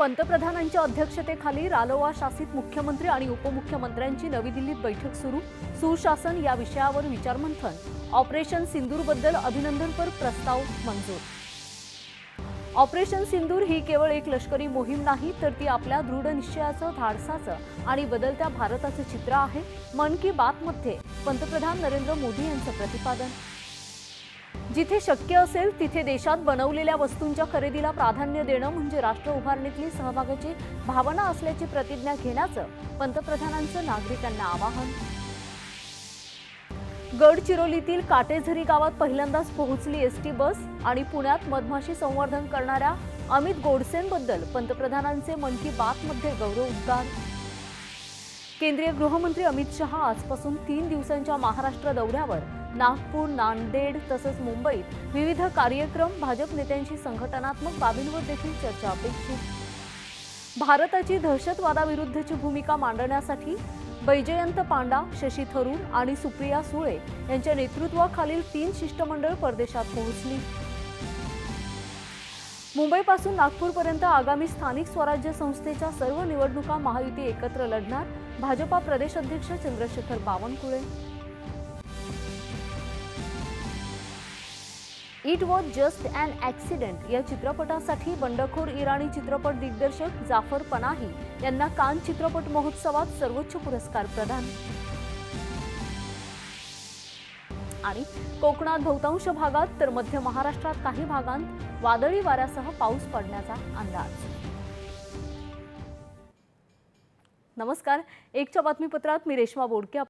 पंतप्रधानांच्या अध्यक्षतेखाली रालोआ शासित मुख्यमंत्री आणि उपमुख्यमंत्र्यांची नवी दिल्लीत बैठक सुरू. सुशासन या विषयावर विचारमंथन. ऑपरेशन सिंदूरबद्दल अभिनंदनपर प्रस्ताव मंजूर. ऑपरेशन सिंदूर ही केवळ एक लष्करी मोहीम नाही तर ती आपल्या दृढ निश्चयाचं धाडसाचं आणि बदलत्या भारताचं चित्र आहे. मन की बातमध्ये पंतप्रधान नरेंद्र मोदी यांचं प्रतिपादन. जिथे शक्य असेल तिथे देशात बनवलेल्या वस्तूंच्या खरेदीला प्राधान्य देणं म्हणजे राष्ट्र उभारणीतली सहभागाची भावना असल्याची प्रतिज्ञा घेण्याचं पंतप्रधानांचं नागरिकांना आवाहन. गडचिरोलीतील काटेझरी गावात पहिल्यांदाच पोहोचली एसटी बस आणि पुण्यात मधमाशी संवर्धन करणाऱ्या अमित गोडसेंबद्दल पंतप्रधानांचे मन की बातमध्ये गौरव उद्गार. केंद्रीय गृहमंत्री अमित शहा आजपासून तीन दिवसांच्या महाराष्ट्र दौऱ्यावर. नागपूर नांदेड तसंच मुंबईत विविध कार्यक्रम भाजप नेत्यांशी संघटनात्मक बाबींवर देखील चर्चा अपेक्षित. भारताची दहशतवादाविरुद्धची भूमिका मांडण्यासाठी बैजयंत पांडा शशी थरूर आणि सुप्रिया सुळे यांच्या नेतृत्वाखालील तीन शिष्टमंडळ परदेशात पोहोचली. मुंबईपासून नागपूरपर्यंत आगामी स्थानिक स्वराज्य संस्थेच्या सर्व निवडणुका महायुती एकत्र लढणार. भाजपा प्रदेश अध्यक्ष Chandrashekhar Bawankule. It was just an accident या चित्रपटासाठी बंडखोर इराणी चित्रपट दिग्दर्शक जाफर पनाही यांना कान चित्रपट महोत्सवात सर्वोच्च पुरस्कार प्रदान. आणि कोकणात बहुतांश भागात तर मध्य महाराष्ट्रात काही भागांत वादळी वाऱ्यासह पाऊस पडण्याचा अंदाज. नमस्कार. एकच्या बातमीपत्रात मी रेश्मा बोडके.